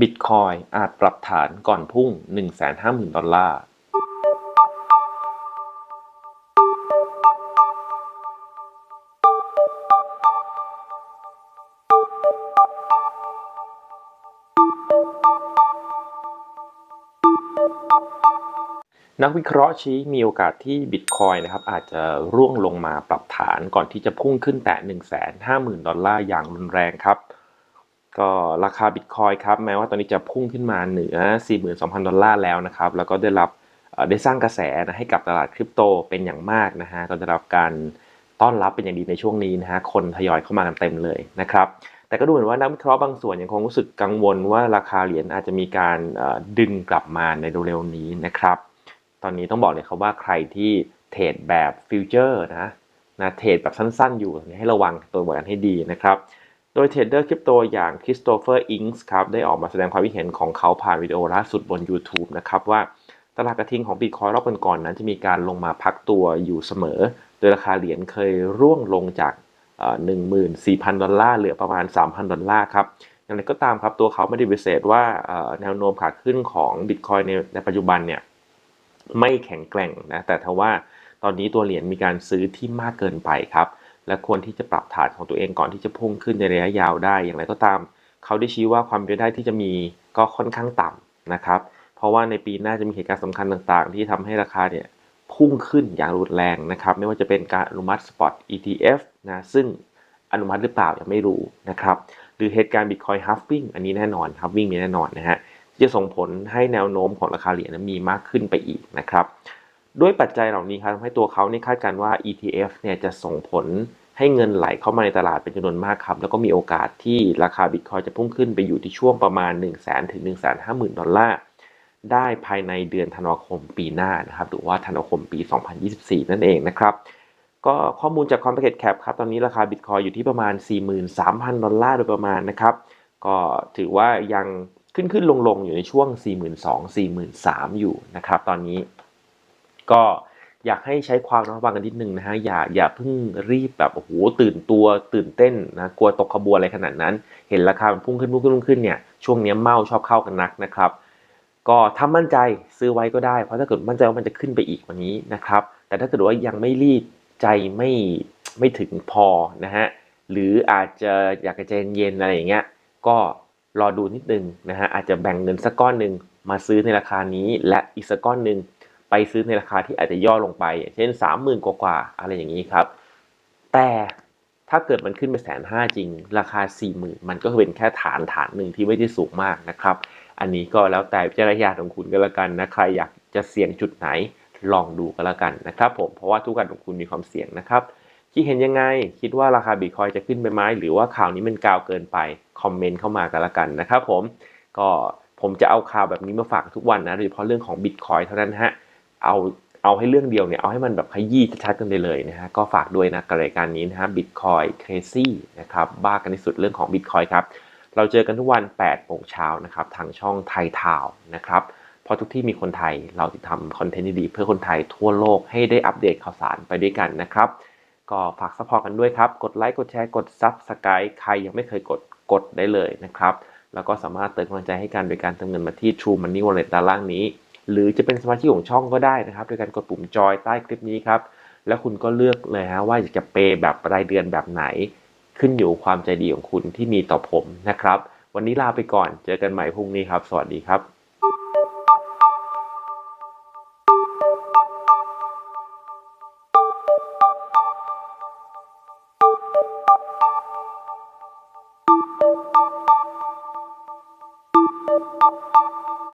บิตคอยอาจปรับฐานก่อนพุ่ง 150,000 ดอลลาร์ นักวิเคราะห์ชี้มีโอกาสที่บิตคอยนะครับอาจจะร่วงลงมาปรับฐานก่อนที่จะพุ่งขึ้นแตะ150,000 ดอลลาร์อย่างรุนแรงครับ ก็ราคาบิตคอยครับแม้ว่าตอนนี้จะพุ่งขึ้นมาเหนือ 42,000 ดอลลาร์แล้วนะครับ แล้วก็ได้รับได้สร้างกระแสนะให้กับตลาดคริปโตเป็นอย่างมากนะฮะก็ได้รับการต้อนรับเป็นอย่างดีในช่วงนี้นะฮะคนทยอยเข้ามากันเต็มเลยนะครับแต่ก็ดูเหมือนว่านักวิเคราะห์บางส่วนยังคงรู้สึกกังวลว่าราคาเหรียญอาจจะมีการดึงกลับมาในเร็วๆนี้นะครับ ตอนนี้ต้องบอกเลยครับว่าใครที่เทรดแบบฟิวเจอร์นะนะเทรดแบบสั้นๆ อยู่ให้ระวังตัวกันให้ดีนะครับ โดยเทรดเดอร์คริปโตอย่างคริสโตเฟอร์อิงส์ครับได้ออกมาแสดงความคิดเห็นของเขาผ่านวิดีโอล่าสุดบน YouTube นะครับว่าตลาดกระทิงของบิตคอยรอบก่อนๆนั้นจะมีการลงมาพักตัวอยู่เสมอ โดยราคาเหรียญเคยร่วงลงจากหนึ่งหมื่นสี่พันดอลลาร์เหลือประมาณ 3,000 ดอลลาร์ครับอย่างไรก็ตามครับตัวเขาไม่ได้วิเศษว่าแนวโน้มขาขึ้นของบิตคอยในในปัจจุบันเนี่ยไม่แข็งแกร่งนะแต่ทว่าตอนนี้ตัวเหรียญมีการซื้อที่มากเกินไปครับ และควรที่จะปรับฐานของตัวเองก่อนที่จะพุ่งขึ้นในระยะยาวได้ อย่างไรก็ตาม เขาได้ชี้ว่าความเป็นไปได้ที่จะมีก็ค่อนข้างต่ำนะครับ เพราะว่าในปีหน้าจะมีเหตุการณ์สำคัญต่างๆ ที่ทำให้ราคาเนี่ยพุ่งขึ้นอย่างรุนแรงนะครับ ไม่ว่าจะเป็นการอนุมัติ Spot ETF นะซึ่งอนุมัติหรือเปล่ายังไม่รู้นะครับ หรือเหตุการณ์ Bitcoin halving อันนี้แน่นอน halving มีแน่นอนนะฮะจะส่งผลให้แนวโน้มของราคาเหรียญมีมากขึ้นไปอีกนะครับ ด้วยปัจจัยเหล่านี้ครับทำให้ตัวเขานี่คาดการณ์ว่า ETF เนี่ยจะส่งผลให้เงินไหลเข้ามาในตลาดเป็นจำนวนมากครับ แล้วก็มีโอกาสที่ราคาบิตคอยจะพุ่งขึ้นไปอยู่ที่ช่วงประมาณ 1 0 0 0 0แถึง 1 5 0 0 0 0 ดอลลาร์ได้ภายในเดือนธันวาคมปีหน้านะครับ หรือว่าธันวาคมปี 2024 นั่นเองนะครับ ก็ข้อมูลจาก Coinmarket Cap ครับตอนนี้ราคาบิตคอยอยู่ที่ประมาณ 43,000 ดอลลาร์โดยประมาณนะครับ ก็ถือว่ายังขึ้นขึ้นลงลงอยู่ในช่วง 42,000 43,000 อยู่นะครับตอนนี้ ก็อยากให้ใช้ความระมัดระวังกันนิดนึงนะฮะอย่าอย่าเพิ่งรีบแบบโอ้โหตื่นตัวตื่นเต้นนะกลัวตกขบวนอะไรขนาดนั้น เห็นราคามันพุ่งขึ้นพุ่งขึ้นพุ่งขึ้นเนี่ยช่วงนี้เมาชอบเข้ากันนักนะครับ ก็ถ้ามั่นใจซื้อไว้ก็ได้เพราะถ้าเกิดมั่นใจว่ามันจะขึ้นไปอีกว่านี้นะครับ แต่ถ้าเกิดว่ายังไม่รีบใจไม่ไม่ถึงพอนะฮะหรืออาจจะอยากจะใจเย็นๆอะไรอย่างเงี้ยก็รอดูนิดนึงนะฮะอาจจะแบ่งเงินสักก้อนหนึ่งมาซื้อในราคานี้ และอีกสักก้อนหนึ่ง ไปซื้อในราคาที่อาจจะย่อลงไปเช่นสามหมื่นกว่าๆอะไรอย่างนี้ครับ แต่ถ้าเกิดมันขึ้นไปแสนห้าจริง ราคา4ี่หมื่นมันก็เป็นแค่ฐานฐานหนึ่งที่ไม่ได้สูงมากนะครับ อันนี้ก็แล้วแต่วิจารณญาณของคุณก็แล้วกันนะใครอยากจะเสี่ยงจุดไหนลองดูก็แล้วกันนะครับผมเพราะว่าทุกการของคุณมีความเสี่ยงนะครับคิดเห็นยังไง คิดว่าราคาบิตคอยจะขึ้นไปไหมหรือว่าข่าวนี้มันกาวเกินไปคอมเมนต์เข้ามากันละกันนะครับผมก็ผมจะเอาข่าวแบบนี้มาฝากทุกวันนะโดยเฉพาะเรื่องของบิตคอยเท่านั้นฮะ เอาเอาให้เรื่องเดียวเนี่ยเอาให้มันแบบขยี้ชัดๆกันไปเลยนะฮะก็ฝากด้วยนะกับรายการนี้นะฮะบิตคอยเครซี่นะครับบ้ากันที่สุดเรื่องของบิตคอยครับเราเจอกันทุกวัน8โมงเช้านะครับทางช่องไทยทาวนะครับเพราะทุกที่มีคนไทยเราจะทำคอนเทนต์ดีๆเพื่อคนไทยทั่วโลกให้ได้อัปเดตข่าวสารไปด้วยกันนะครับก็ฝากซัพพอร์ตกันด้วยครับ กดไลค์ กดแชร์ กดซับสไครต์ใครยังไม่เคยกด กดได้เลยนะครับ แล้วก็สามารถเติมกำลังใจให้กันโดยการเติมเงินมาที่ True Money Wallet ด้านล่างนี้ หรือจะเป็นสมาชิกของช่องก็ได้นะครับโดยการกดปุ่มจอยใต้คลิปนี้ครับ แล้วคุณก็เลือกเลยฮะว่าอยากจะเปย์แบบรายเดือนแบบไหน ขึ้นอยู่ความใจดีของคุณที่มีต่อผมนะครับ วันนี้ลาไปก่อนเจอกันใหม่พรุ่งนี้ครับ สวัสดีครับ